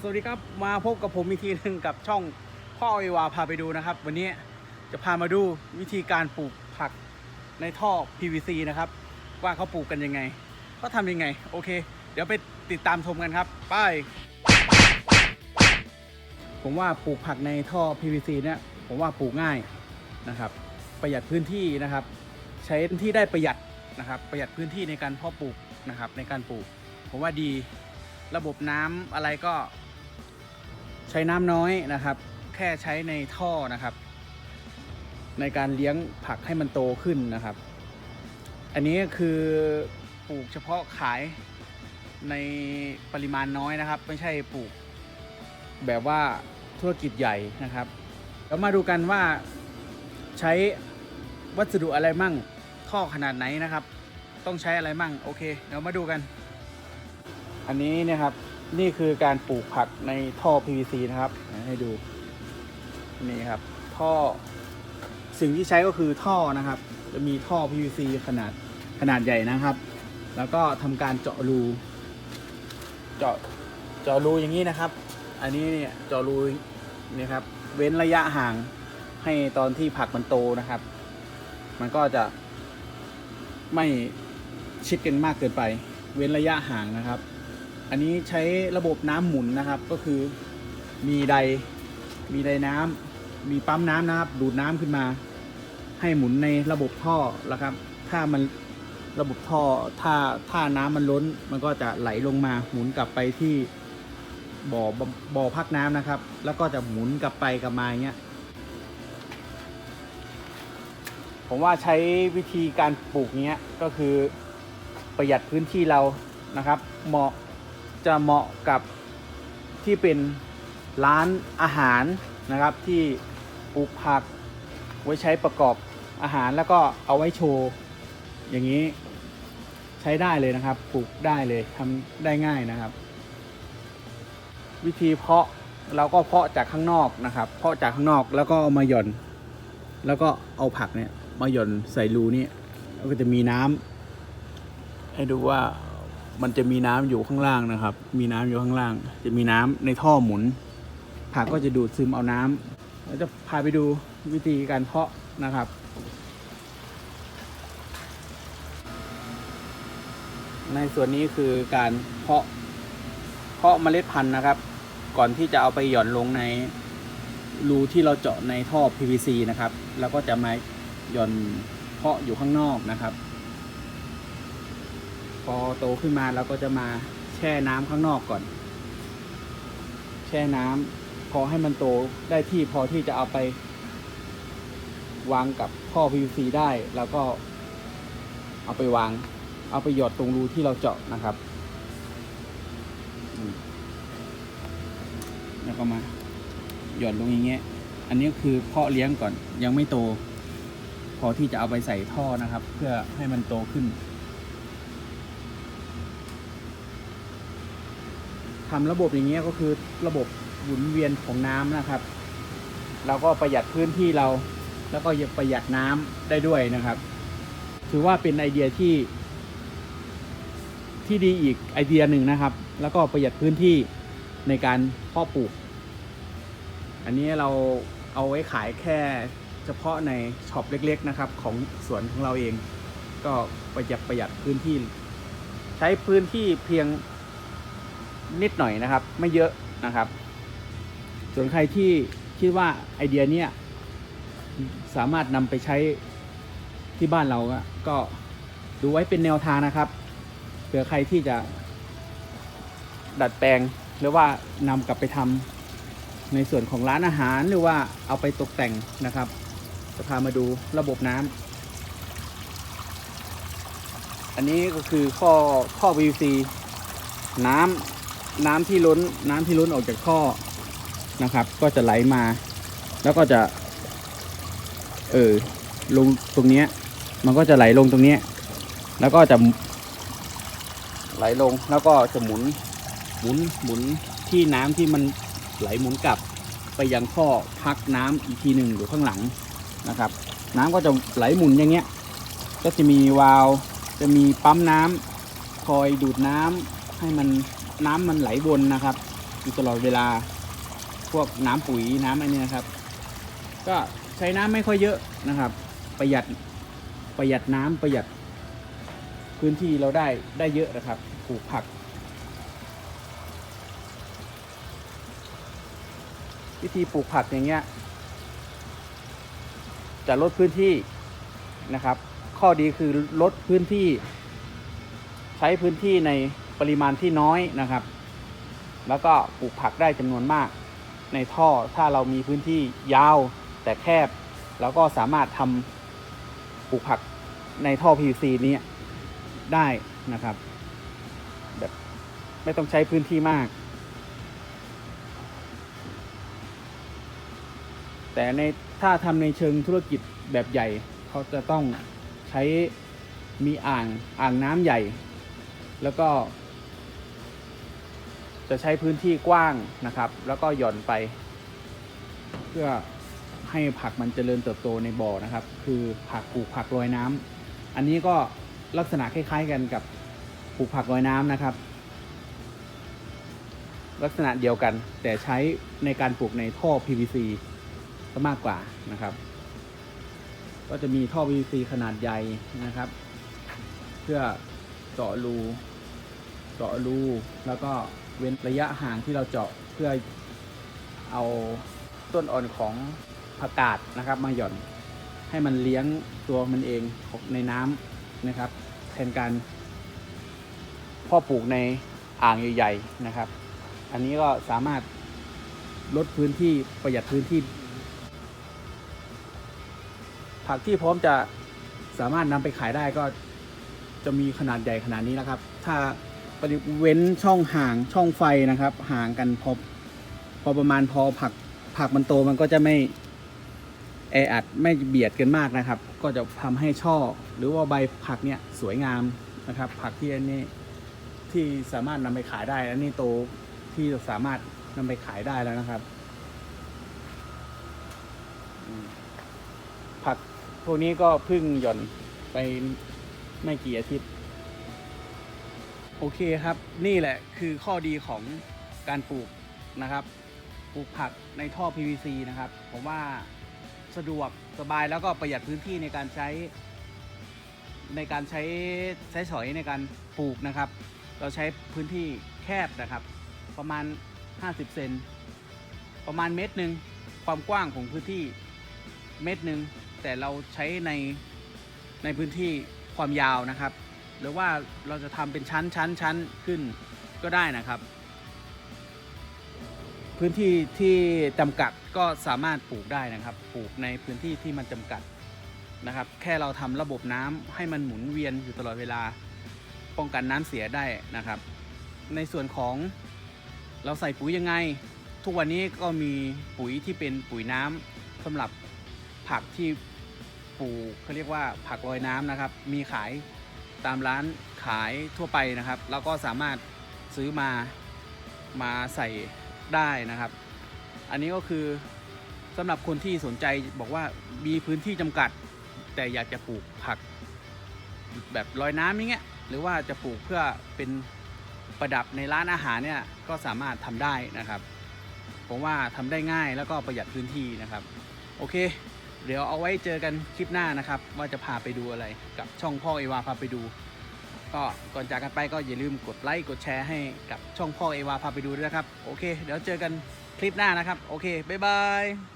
สวัสดีครับมาพบกับผมอีกทีหนึ่งกับช่องพ่อเอวาพาไปดูนะครับ วันนี้จะพามาดูวิธีการปลูกผักในท่อ PVC นะครับ ว่าเขาปลูกกันยังไงเขาทำยังไง โอเค เดี๋ยวไปติดตามชมกันครับไปผมว่าปลูกผักในท่อ PVC เนี่ยผมว่าปลูกง่ายนะครับ ประหยัดพื้นที่นะครับ ใช้ที่ได้ประหยัดนะครับ ประหยัดพื้นที่ในการเพาะปลูกนะครับ ในการปลูก ผมว่าดีระบบน้ำอะไรก็ ใช้น้ำน้อยนะครับ แค่ใช้ในท่อนะครับ ในการเลี้ยงผักให้มันโตขึ้นนะครับ อันนี้คือปลูกเฉพาะขายในปริมาณน้อยนะครับ ไม่ใช่ปลูกแบบว่าธุรกิจใหญ่นะครับเรามาดูกันว่าใช้วัสดุอะไรมั่งท่อขนาดไหนนะครับ ต้องใช้อะไรมั่งโอเคเดี๋ยวมาดูกัน อันนี้นะครับ นี่คือการปลูกผักในท่อ PVC นะครับ ให้ดู นี่ครับ ท่อ สิ่งที่ใช้ก็คือท่อนะครับ จะมีท่อ PVC ขนาดขนาดใหญ่นะครับ แล้วก็ทำการเจาะรู เจาะเจาะรูอย่างนี้นะครับ อันนี้เนี่ยเจาะรูเนี่ยครับ เว้นระยะห่างให้ตอนที่ผักมันโตนะครับ มันก็จะไม่ชิดกันมากเกินไป เว้นระยะห่างนะครับ อันนี้ใช้ระบบน้ำหมุนนะครับ ก็คือมีไดมีไดน้ำมีปั๊มน้ำนะครับ ดูดน้ำขึ้นมา ให้หมุนในระบบท่อแล้วครับ ถ้ามันระบบท่อถ้าถ้าน้ำมันล้น มันก็จะไหลลงมาหมุนกลับไปที่บ่อบ่อบ่อพักน้ำนะครับ แล้วก็จะหมุนกลับไปกลับมาอย่างเงี้ยผมว่าใช้วิธีการปลูกเนี้ยก็คือประหยัดพื้นที่เรานะครับ เหมาะ จะเหมาะกับที่เป็นร้านอาหารนะครับ ที่ปลูกผักไว้ใช้ประกอบอาหารแล้วก็เอาไว้โชว์อย่างนี้ใช้ได้เลยนะครับปลูกได้เลยทำได้ง่ายนะครับ วิธีเพาะเราก็เพาะจากข้างนอกนะครับ เพาะจากข้างนอกแล้วก็เอามาหย่อน แล้วก็เอาผักเนี่ยมาหย่อนใส่รูนี่แล้วก็จะมีน้ำให้ดูว่า มันจะมีน้ำอยู่ข้างล่างนะครับ มีน้ำอยู่ข้างล่าง จะมีน้ำในท่อหมุน ผักก็จะดูดซึมเอาน้ำแล้วจะพาไปดูวิธีการเพาะนะครับ ในส่วนนี้คือการเพาะเพาะเมล็ดพันธุ์นะครับ ก่อนที่จะเอาไปหย่อนลงในรูที่เราเจาะในท่อ PVC นะครับ แล้วก็จะมาหย่อนเพาะอยู่ข้างนอกนะครับ พอโตขึ้นมาเราก็จะมาแช่น้ำข้างนอกก่อน แช่น้ำพอให้มันโตได้ที่พอที่จะเอาไป วางกับท่อ PVC ได้แล้วก็ เอาไปวาง เอาไปหยอดตรงรูที่เราเจาะนะครับแล้วก็มาหย่อนลงอย่างเงี้ย อันนี้คือเพาะเลี้ยงก่อนยังไม่โต พอที่จะเอาไปใส่ท่อนะครับ เพื่อให้มันโตขึ้น ทำระบบอย่างเงี้ยก็คือระบบหมุนเวียนของน้ำนะครับ เราก็ประหยัดพื้นที่เรา แล้วก็ยังประหยัดน้ำได้ด้วยนะครับ ถือว่าเป็นไอเดียที่ ที่ดีอีกไอเดียหนึ่งนะครับ แล้วก็ประหยัดพื้นที่ในการเพาะปลูก อันนี้เราเอาไว้ขายแค่เฉพาะในช็อปเล็ก ๆนะครับ ของสวนของเราเอง ก็ประหยัดประหยัดพื้นที่ ใช้พื้นที่เพียง นิดหน่อยนะครับ ไม่เยอะนะครับ ส่วนใครที่คิดว่าไอเดียเนี้ยสามารถนำไปใช้ที่บ้านเราอะก็ดูไว้เป็นแนวทางนะครับเผื่อใครที่จะ ดัดแปลงหรือว่านำกลับไปทำในส่วนของร้านอาหารหรือว่าเอาไปตกแต่งนะครับ จะพามาดูระบบน้ำอันนี้ก็คือข้อข้อ VC น้ำ น้ำที่ล้นน้ำที่ล้นออกจากท่อนะครับ ก็จะไหลมา แล้วก็จะ เออลงตรงเนี้ย มันก็จะไหลลงตรงเนี้ย แล้วก็จะไหลลงแล้วก็จะหมุนหมุนหมุนที่น้ำที่มันไหลหมุนกลับไปยังท่อพักน้ำอีกทีหนึ่งอยู่ข้างหลังนะครับ น้ำก็จะไหลหมุนอย่างเงี้ย ก็จะมีวาล์วจะมีปั๊มน้ำคอยดูดน้ำให้มัน น้ำมันไหลวนนะครับอยู่ตลอดเวลาพวกน้ำปุ๋ยน้ำอันนี้นะครับ ก็ใช้น้ำไม่ค่อยเยอะนะครับ ประหยัดประหยัดน้ำประหยัด พื้นที่เราได้ได้เยอะนะครับปลูกผัก วิธีปลูกผักอย่างเงี้ยจะลดพื้นที่นะครับ ข้อดีคือลดพื้นที่ ใช้พื้นที่ใน ปริมาณที่น้อยนะครับ แล้วก็ปลูกผักได้จำนวนมาก ในท่อถ้าเรามีพื้นที่ยาวแต่แคบเราก็สามารถทำปลูกผักในท่อ PVC นี้ได้นะครับ แบบไม่ต้องใช้พื้นที่มาก แต่ในถ้าทำในเชิงธุรกิจแบบใหญ่ เขาจะต้องใช้มีอ่างอ่างน้ำใหญ่ แล้วก็ จะใช้พื้นที่กว้างนะครับ แล้วก็หย่อนไป เพื่อให้ผักมันเจริญเติบโตในบ่อนะครับ คือผักปลูกผักลอยน้ำอันนี้ก็ลักษณะคล้าย ๆ กันกับปลูกผักลอยน้ำนะครับ ลักษณะเดียวกันแต่ใช้ในการปลูกในท่อ PVC ก็มากกว่านะครับ ก็จะมีท่อ PVC ขนาดใหญ่นะครับ เพื่อเจาะรูเจาะรูแล้วก็ เว้นระยะห่างที่เราเจาะเพื่อเอาต้นอ่อนของผักกาดนะครับมาหย่อนให้มันเลี้ยงตัวมันเองในน้ำนะครับ แทนการพ่อปลูกในอ่างใหญ่ๆนะครับ อันนี้ก็สามารถลดพื้นที่ประหยัดพื้นที่ ผักที่พร้อมจะสามารถนำไปขายได้ก็จะมีขนาดใหญ่ขนาดนี้นะครับ ถ้า บริเว้นช่องห่างช่องไฟนะครับ ห่างกันพอพอประมาณพอผักผักมันโตมันก็จะไม่แออัดไม่เบียดกันมากนะครับ ก็จะทำให้ช่อ หรือว่าใบผักเนี่ยสวยงามนะครับ ผักที่อันนี้ที่สามารถนำไปขายได้อันนี้โตที่สามารถนำไปขายได้แล้วนะครับ ผักพวกนี้ก็เพิ่งหย่อนไปไม่กี่อาทิตย์ โอเคครับนี่แหละคือข้อดีของการปลูกนะครับ ปลูกผักในท่อ PVC นะครับ ผมว่าสะดวกสบายแล้วก็ประหยัดพื้นที่ในการใช้ ในการใช้ใช้สอยในการปลูกนะครับ เราใช้พื้นที่แคบนะครับ ประมาณ 50 เซนประมาณเมตรหนึ่งความกว้างของพื้นที่เมตรหนึ่งแต่เราใช้ในในพื้นที่ความยาวนะครับ หรือว่าเราจะทำเป็นชั้นชั้นชั้นขึ้นก็ได้นะครับ พื้นที่ที่จำกัดก็สามารถปลูกได้นะครับ ปลูกในพื้นที่ที่มันจำกัดนะครับ แค่เราทำระบบน้ำให้มันหมุนเวียนอยู่ตลอดเวลาป้องกันน้ำเสียได้นะครับ ในส่วนของเราใส่ปุ๋ยยังไง ทุกวันนี้ก็มีปุ๋ยที่เป็นปุ๋ยน้ำสำหรับผักที่ปลูกเขาเรียกว่าผักลอยน้ำนะครับ มีขาย ตามร้านขายทั่วไปนะครับ แล้วก็สามารถซื้อมามาใส่ได้นะครับ อันนี้ก็คือสำหรับคนที่สนใจบอกว่ามีพื้นที่จำกัด แต่อยากจะปลูกผัก แบบลอยน้ำอย่างเงี้ยหรือว่าจะปลูกเพื่อเป็นประดับในร้านอาหารเนี่ยก็สามารถทำได้นะครับ ผมว่าทำได้ง่ายแล้วก็ประหยัดพื้นที่นะครับ โอเค เดี๋ยวเอาไว้เจอกันคลิปหน้านะครับ ว่าจะพาไปดูอะไรกับช่องพ่อเอวาพาไปดู ก็ก่อนจากกันไปก็อย่าลืมกดไลค์กดแชร์ให้กับช่องพ่อเอวาพาไปดูด้วยนะครับ โอเค เดี๋ยวเจอกันคลิปหน้านะครับ โอเค บ๊ายบาย